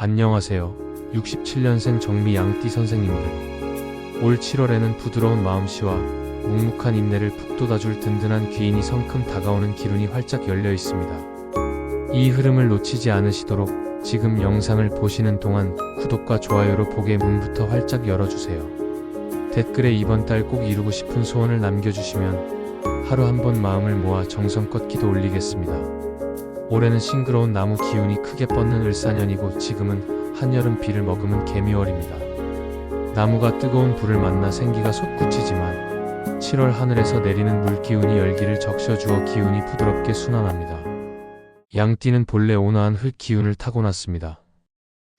안녕하세요. 67년생 정미 양띠 선생님들. 올 7월에는 부드러운 마음씨와 묵묵한 인내를 북돋아줄 든든한 귀인이 성큼 다가오는 기운이 활짝 열려 있습니다. 이 흐름을 놓치지 않으시도록 지금 영상을 보시는 동안 구독과 좋아요로 복의 문부터 활짝 열어주세요. 댓글에 이번 달 꼭 이루고 싶은 소원을 남겨주시면 하루 한 번 마음을 모아 정성껏 기도 올리겠습니다. 올해는 싱그러운 나무 기운이 크게 뻗는 을사년이고 지금은 한여름 비를 머금은 개미월입니다. 나무가 뜨거운 불을 만나 생기가 솟구치지만 7월 하늘에서 내리는 물 기운이 열기를 적셔주어 기운이 부드럽게 순환합니다. 양띠는 본래 온화한 흙 기운을 타고났습니다.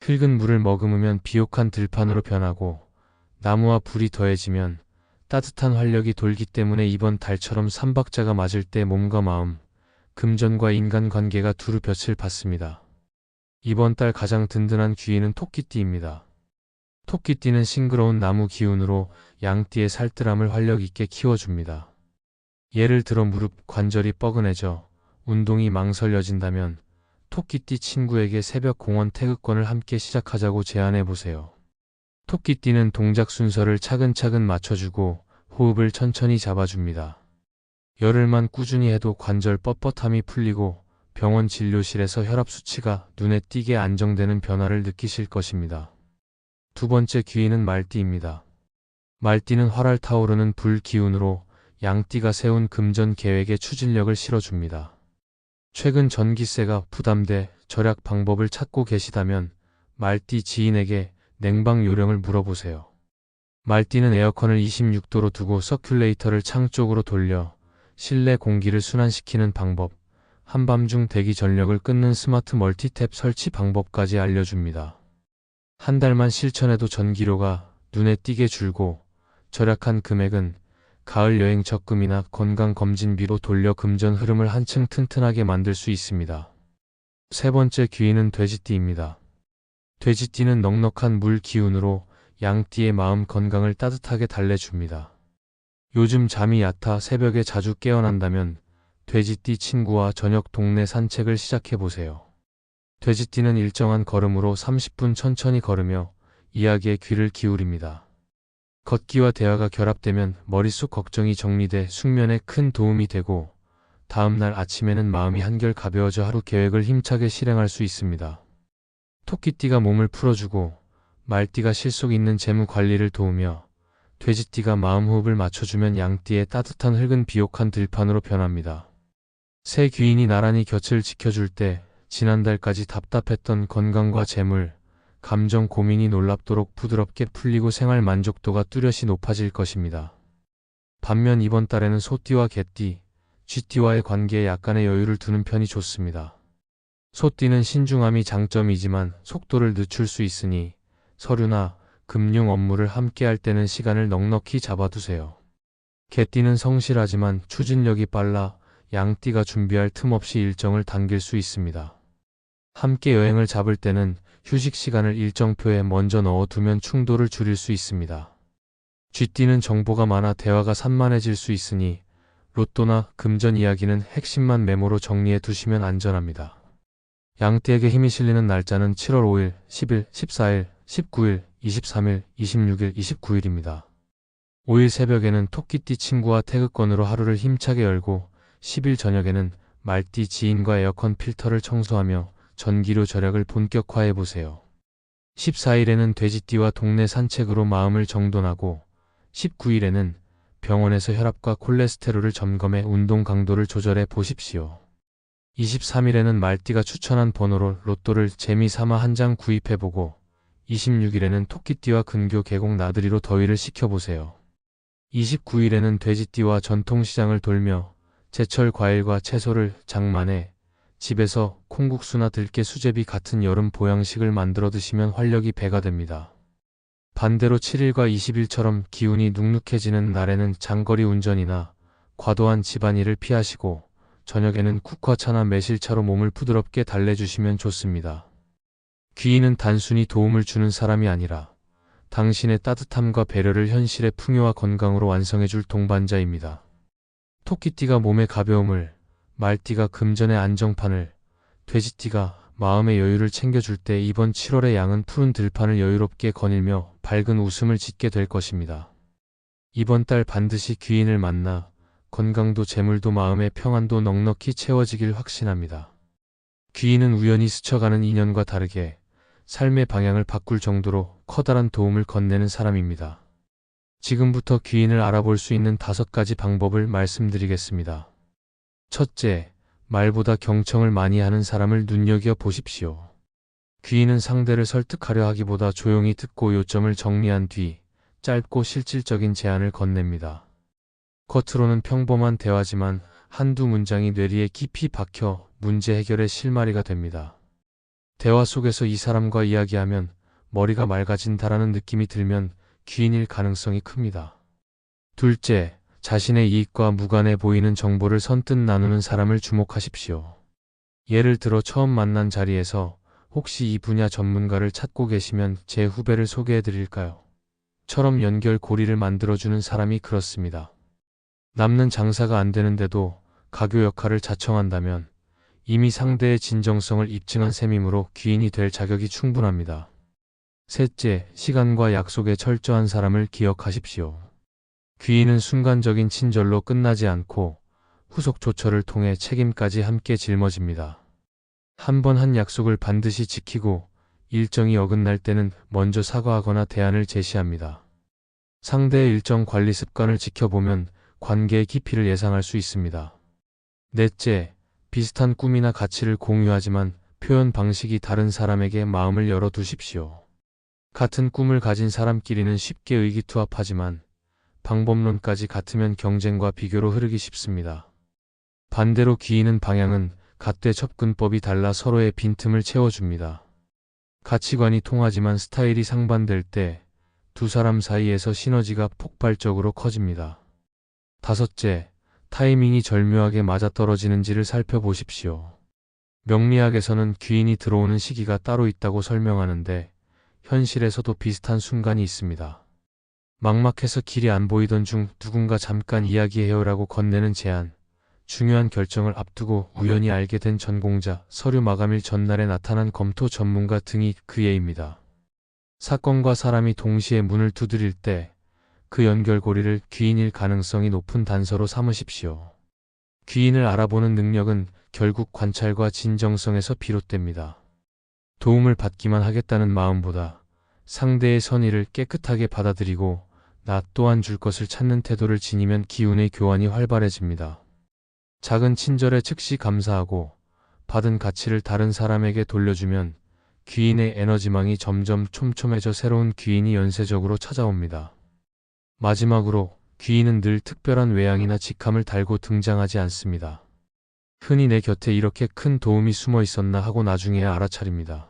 흙은 물을 머금으면 비옥한 들판으로 변하고 나무와 불이 더해지면 따뜻한 활력이 돌기 때문에 이번 달처럼 삼박자가 맞을 때 몸과 마음, 금전과 인간관계가 두루 볕을 받습니다. 이번 달 가장 든든한 귀인은 토끼띠입니다. 토끼띠는 싱그러운 나무 기운으로 양띠의 살뜰함을 활력 있게 키워줍니다. 예를 들어 무릎 관절이 뻐근해져 운동이 망설여진다면 토끼띠 친구에게 새벽 공원 태극권을 함께 시작하자고 제안해 보세요. 토끼띠는 동작 순서를 차근차근 맞춰주고 호흡을 천천히 잡아줍니다. 열흘만 꾸준히 해도 관절 뻣뻣함이 풀리고 병원 진료실에서 혈압 수치가 눈에 띄게 안정되는 변화를 느끼실 것입니다. 두 번째 귀인은 말띠입니다. 말띠는 활활 타오르는 불 기운으로 양띠가 세운 금전 계획에 추진력을 실어줍니다. 최근 전기세가 부담돼 절약 방법을 찾고 계시다면 말띠 지인에게 냉방 요령을 물어보세요. 말띠는 에어컨을 26도로 두고 서큘레이터를 창 쪽으로 돌려 실내 공기를 순환시키는 방법, 한밤중 대기 전력을 끊는 스마트 멀티탭 설치 방법까지 알려줍니다. 한 달만 실천해도 전기료가 눈에 띄게 줄고 절약한 금액은 가을 여행 적금이나 건강검진비로 돌려 금전 흐름을 한층 튼튼하게 만들 수 있습니다. 세 번째 귀인은 돼지띠입니다. 돼지띠는 넉넉한 물 기운으로 양띠의 마음 건강을 따뜻하게 달래줍니다. 요즘 잠이 얕아 새벽에 자주 깨어난다면 돼지띠 친구와 저녁 동네 산책을 시작해 보세요. 돼지띠는 일정한 걸음으로 30분 천천히 걸으며 이야기에 귀를 기울입니다. 걷기와 대화가 결합되면 머릿속 걱정이 정리돼 숙면에 큰 도움이 되고 다음날 아침에는 마음이 한결 가벼워져 하루 계획을 힘차게 실행할 수 있습니다. 토끼띠가 몸을 풀어주고 말띠가 실속 있는 재무 관리를 도우며 돼지띠가 마음 호흡을 맞춰주면 양띠의 따뜻한 흙은 비옥한 들판으로 변합니다. 새 귀인이 나란히 곁을 지켜줄 때 지난달까지 답답했던 건강과 재물, 감정 고민이 놀랍도록 부드럽게 풀리고 생활 만족도가 뚜렷이 높아질 것입니다. 반면 이번 달에는 소띠와 개띠, 쥐띠와의 관계에 약간의 여유를 두는 편이 좋습니다. 소띠는 신중함이 장점이지만 속도를 늦출 수 있으니 서류나 금융 업무를 함께 할 때는 시간을 넉넉히 잡아두세요. 개띠는 성실하지만 추진력이 빨라 양띠가 준비할 틈 없이 일정을 당길 수 있습니다. 함께 여행을 잡을 때는 휴식 시간을 일정표에 먼저 넣어두면 충돌을 줄일 수 있습니다. 쥐띠는 정보가 많아 대화가 산만해질 수 있으니 로또나 금전 이야기는 핵심만 메모로 정리해 두시면 안전합니다. 양띠에게 힘이 실리는 날짜는 7월 5일, 10일, 14일, 19일, 23일, 26일, 29일입니다. 5일 새벽에는 토끼띠 친구와 태극권으로 하루를 힘차게 열고 10일 저녁에는 말띠 지인과 에어컨 필터를 청소하며 전기료 절약을 본격화해 보세요. 14일에는 돼지띠와 동네 산책으로 마음을 정돈하고 19일에는 병원에서 혈압과 콜레스테롤을 점검해 운동 강도를 조절해 보십시오. 23일에는 말띠가 추천한 번호로 로또를 재미삼아 한 장 구입해보고 26일에는 토끼띠와 근교 계곡 나들이로 더위를 식혀보세요. 29일에는 돼지띠와 전통시장을 돌며 제철 과일과 채소를 장만해 집에서 콩국수나 들깨 수제비 같은 여름 보양식을 만들어 드시면 활력이 배가 됩니다. 반대로 7일과 20일처럼 기운이 눅눅해지는 날에는 장거리 운전이나 과도한 집안일을 피하시고 저녁에는 국화차나 매실차로 몸을 부드럽게 달래주시면 좋습니다. 귀인은 단순히 도움을 주는 사람이 아니라 당신의 따뜻함과 배려를 현실의 풍요와 건강으로 완성해줄 동반자입니다. 토끼띠가 몸의 가벼움을, 말띠가 금전의 안정판을, 돼지띠가 마음의 여유를 챙겨줄 때 이번 7월의 양은 푸른 들판을 여유롭게 거닐며 밝은 웃음을 짓게 될 것입니다. 이번 달 반드시 귀인을 만나 건강도 재물도 마음의 평안도 넉넉히 채워지길 확신합니다. 귀인은 우연히 스쳐가는 인연과 다르게 삶의 방향을 바꿀 정도로 커다란 도움을 건네는 사람입니다. 지금부터 귀인을 알아볼 수 있는 다섯 가지 방법을 말씀드리겠습니다. 첫째, 말보다 경청을 많이 하는 사람을 눈여겨 보십시오. 귀인은 상대를 설득하려 하기보다 조용히 듣고 요점을 정리한 뒤 짧고 실질적인 제안을 건넵니다. 겉으로는 평범한 대화지만 한두 문장이 뇌리에 깊이 박혀 문제 해결의 실마리가 됩니다. 대화 속에서 이 사람과 이야기하면 머리가 맑아진다라는 느낌이 들면 귀인일 가능성이 큽니다. 둘째, 자신의 이익과 무관해 보이는 정보를 선뜻 나누는 사람을 주목하십시오. 예를 들어 처음 만난 자리에서 혹시 이 분야 전문가를 찾고 계시면 제 후배를 소개해 드릴까요? 처럼 연결 고리를 만들어주는 사람이 그렇습니다. 남는 장사가 안 되는데도 가교 역할을 자청한다면 이미 상대의 진정성을 입증한 셈이므로 귀인이 될 자격이 충분합니다. 셋째, 시간과 약속에 철저한 사람을 기억하십시오. 귀인은 순간적인 친절로 끝나지 않고 후속 조처를 통해 책임까지 함께 짊어집니다. 한 번한 약속을 반드시 지키고 일정이 어긋날 때는 먼저 사과하거나 대안을 제시합니다. 상대의 일정 관리 습관을 지켜보면 관계의 깊이를 예상할 수 있습니다. 넷째, 비슷한 꿈이나 가치를 공유하지만 표현 방식이 다른 사람에게 마음을 열어 두십시오. 같은 꿈을 가진 사람끼리는 쉽게 의기투합하지만 방법론까지 같으면 경쟁과 비교로 흐르기 쉽습니다. 반대로 기이는 방향은 갓대 접근법이 달라 서로의 빈틈을 채워줍니다. 가치관이 통하지만 스타일이 상반될 때 두 사람 사이에서 시너지가 폭발적으로 커집니다. 다섯째, 타이밍이 절묘하게 맞아떨어지는지를 살펴보십시오. 명리학에서는 귀인이 들어오는 시기가 따로 있다고 설명하는데 현실에서도 비슷한 순간이 있습니다. 막막해서 길이 안 보이던 중 누군가 잠깐 이야기해요라고 건네는 제안, 중요한 결정을 앞두고 우연히 알게 된 전공자, 서류 마감일 전날에 나타난 검토 전문가 등이 그 예입니다. 사건과 사람이 동시에 문을 두드릴 때 그 연결고리를 귀인일 가능성이 높은 단서로 삼으십시오. 귀인을 알아보는 능력은 결국 관찰과 진정성에서 비롯됩니다. 도움을 받기만 하겠다는 마음보다 상대의 선의를 깨끗하게 받아들이고 나 또한 줄 것을 찾는 태도를 지니면 기운의 교환이 활발해집니다. 작은 친절에 즉시 감사하고 받은 가치를 다른 사람에게 돌려주면 귀인의 에너지망이 점점 촘촘해져 새로운 귀인이 연쇄적으로 찾아옵니다. 마지막으로 귀인은 늘 특별한 외양이나 직함을 달고 등장하지 않습니다. 흔히 내 곁에 이렇게 큰 도움이 숨어 있었나 하고 나중에야 알아차립니다.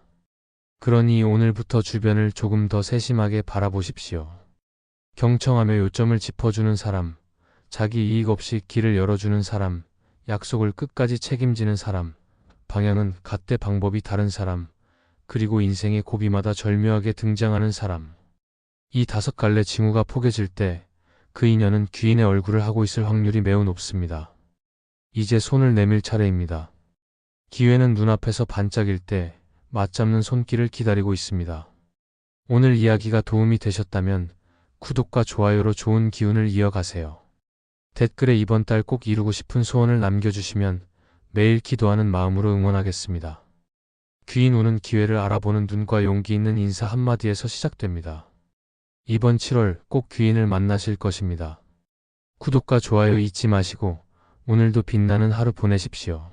그러니 오늘부터 주변을 조금 더 세심하게 바라보십시오. 경청하며 요점을 짚어주는 사람, 자기 이익 없이 길을 열어주는 사람, 약속을 끝까지 책임지는 사람, 방향은 갓대 방법이 다른 사람, 그리고 인생의 고비마다 절묘하게 등장하는 사람. 이 다섯 갈래 징후가 포개질 때 그 인연은 귀인의 얼굴을 하고 있을 확률이 매우 높습니다. 이제 손을 내밀 차례입니다. 기회는 눈앞에서 반짝일 때 맞잡는 손길을 기다리고 있습니다. 오늘 이야기가 도움이 되셨다면 구독과 좋아요로 좋은 기운을 이어가세요. 댓글에 이번 달 꼭 이루고 싶은 소원을 남겨주시면 매일 기도하는 마음으로 응원하겠습니다. 귀인 오는 기회를 알아보는 눈과 용기 있는 인사 한마디에서 시작됩니다. 이번 7월 꼭 귀인을 만나실 것입니다. 구독과 좋아요 잊지 마시고 오늘도 빛나는 하루 보내십시오.